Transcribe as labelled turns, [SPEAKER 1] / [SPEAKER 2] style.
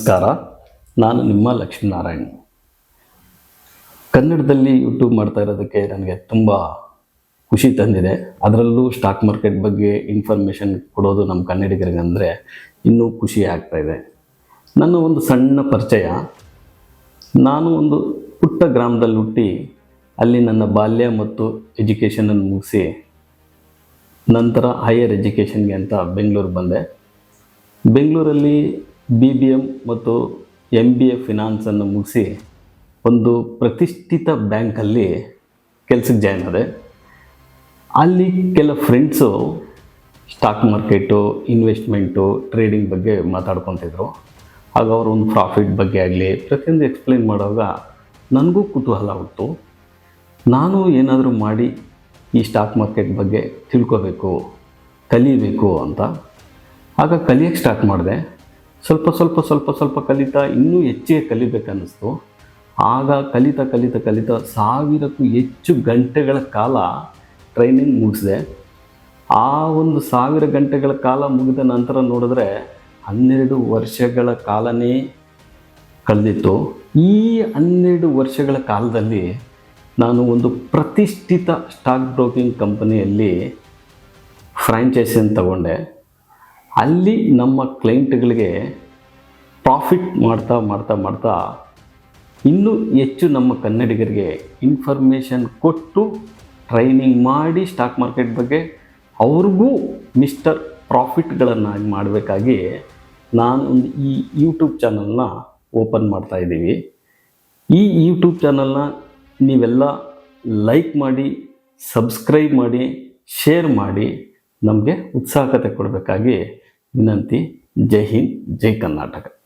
[SPEAKER 1] ನಮಸ್ಕಾರ, ನಾನು ನಿಮ್ಮ ಲಕ್ಷ್ಮೀನಾರಾಯಣ್. ಕನ್ನಡದಲ್ಲಿ ಯೂಟ್ಯೂಬ್ ಮಾಡ್ತಾ ಇರೋದಕ್ಕೆ ನನಗೆ ತುಂಬ ಖುಷಿ ತಂದಿದೆ. ಅದರಲ್ಲೂ ಸ್ಟಾಕ್ ಮಾರ್ಕೆಟ್ ಬಗ್ಗೆ ಇನ್ಫಾರ್ಮೇಷನ್ ಕೊಡೋದು ನಮ್ಮ ಕನ್ನಡಿಗರಿಗಂದರೆ ಇನ್ನೂ ಖುಷಿ ಆಗ್ತಾ ಇದೆ. ನನ್ನ ಒಂದು ಸಣ್ಣ ಪರಿಚಯ. ನಾನು ಒಂದು ಪುಟ್ಟ ಗ್ರಾಮದಲ್ಲಿ ಹುಟ್ಟಿ ಅಲ್ಲಿ ನನ್ನ ಬಾಲ್ಯ ಮತ್ತು ಎಜುಕೇಷನನ್ನು ಮುಗಿಸಿ ನಂತರ ಹೈಯರ್ ಎಜುಕೇಷನ್ಗೆ ಅಂತ ಬೆಂಗಳೂರು ಬಂದೆ. ಬೆಂಗಳೂರಲ್ಲಿ ಬಿ ಬಿ ಎಂ ಮತ್ತು ಎಂ ಬಿ ಎ ಫಿನಾನ್ಸನ್ನು ಮುಗಿಸಿ ಒಂದು ಪ್ರತಿಷ್ಠಿತ ಬ್ಯಾಂಕಲ್ಲಿ ಕೆಲಸಕ್ಕೆ ಜಾಯ್ನ್ ಆದೆ. ಅಲ್ಲಿ ಕೆಲ friends stock market investment trading ಬಗ್ಗೆ ಮಾತಾಡ್ಕೊತಿದ್ರು. ಆಗ ಅವರು ಒಂದು ಪ್ರಾಫಿಟ್ ಬಗ್ಗೆ ಆಗಲಿ, ಪ್ರತಿಯೊಂದು ಎಕ್ಸ್ಪ್ಲೈನ್ ಮಾಡುವಾಗ ನನಗೂ ಕುತೂಹಲ ಹುಟ್ಟು ನಾನು ಏನಾದರೂ ಮಾಡಿ ಈ ಸ್ಟಾಕ್ ಮಾರ್ಕೆಟ್ ಬಗ್ಗೆ ತಿಳ್ಕೋಬೇಕು, ಕಲಿಬೇಕು ಅಂತ. ಆಗ ಕಲಿಯೋಕ್ಕೆ ಸ್ಟಾರ್ಟ್ ಮಾಡಿದೆ. ಸ್ವಲ್ಪ ಸ್ವಲ್ಪ ಸ್ವಲ್ಪ ಸ್ವಲ್ಪ ಕಲಿತಾ, ಇನ್ನೂ ಹೆಚ್ಚಿಗೆ ಕಲಿಬೇಕನ್ನಿಸ್ತು. ಆಗ ಕಲಿತ, ಕಲಿತಾ ಕಲಿತಾ ಸಾವಿರಕ್ಕೂ ಹೆಚ್ಚು ಗಂಟೆಗಳ ಕಾಲ ಟ್ರೈನಿಂಗ್ ಮುಗಿಸಿದೆ. ಆ ಒಂದು ಸಾವಿರ ಗಂಟೆಗಳ ಕಾಲ ಮುಗಿದ ನಂತರ ನೋಡಿದ್ರೆ ಹನ್ನೆರಡು ವರ್ಷಗಳ ಕಾಲನೇ ಕಳೆದಿತ್ತು. ಈ ಹನ್ನೆರಡು ವರ್ಷಗಳ ಕಾಲದಲ್ಲಿ ನಾನು ಒಂದು ಪ್ರತಿಷ್ಠಿತ ಸ್ಟಾಕ್ ಬ್ರೋಕಿಂಗ್ ಕಂಪನಿಯಲ್ಲಿ ಫ್ರ್ಯಾಂಚೈಸಿಯನ್ನು ತಗೊಂಡೆ. ಅಲ್ಲಿ ನಮ್ಮ ಕ್ಲೈಂಟ್ಗಳಿಗೆ ಪ್ರಾಫಿಟ್ ಮಾಡ್ತಾ ಮಾಡ್ತಾ ಮಾಡ್ತಾ ಇನ್ನೂ ಹೆಚ್ಚು ನಮ್ಮ ಕನ್ನಡಿಗರಿಗೆ ಇನ್ಫಾರ್ಮೇಷನ್ ಕೊಟ್ಟು ಟ್ರೈನಿಂಗ್ ಮಾಡಿ ಸ್ಟಾಕ್ ಮಾರ್ಕೆಟ್ ಬಗ್ಗೆ ಅವ್ರಿಗೂ ಮಿಸ್ಟರ್ ಪ್ರಾಫಿಟ್ಗಳನ್ನಾಗಿ ಮಾಡಬೇಕಾಗಿ ನಾನು ಒಂದು ಈ ಯೂಟ್ಯೂಬ್ ಚಾನಲ್ನ ಓಪನ್ ಮಾಡ್ತಾ ಇದ್ದೀವಿ. ಈ ಯೂಟ್ಯೂಬ್ ಚಾನಲ್ನ ನೀವೆಲ್ಲ ಲೈಕ್ ಮಾಡಿ ಸಬ್ಸ್ಕ್ರೈಬ್ ಮಾಡಿ ಶೇರ್ ಮಾಡಿ ನಮಗೆ ಉತ್ಸಾಹಕತೆ ಕೊಡಬೇಕಾಗಿ ವಿನಂತಿ. ಜೈ ಹಿಂದ್ ಜೈ ಕರ್ನಾಟಕ.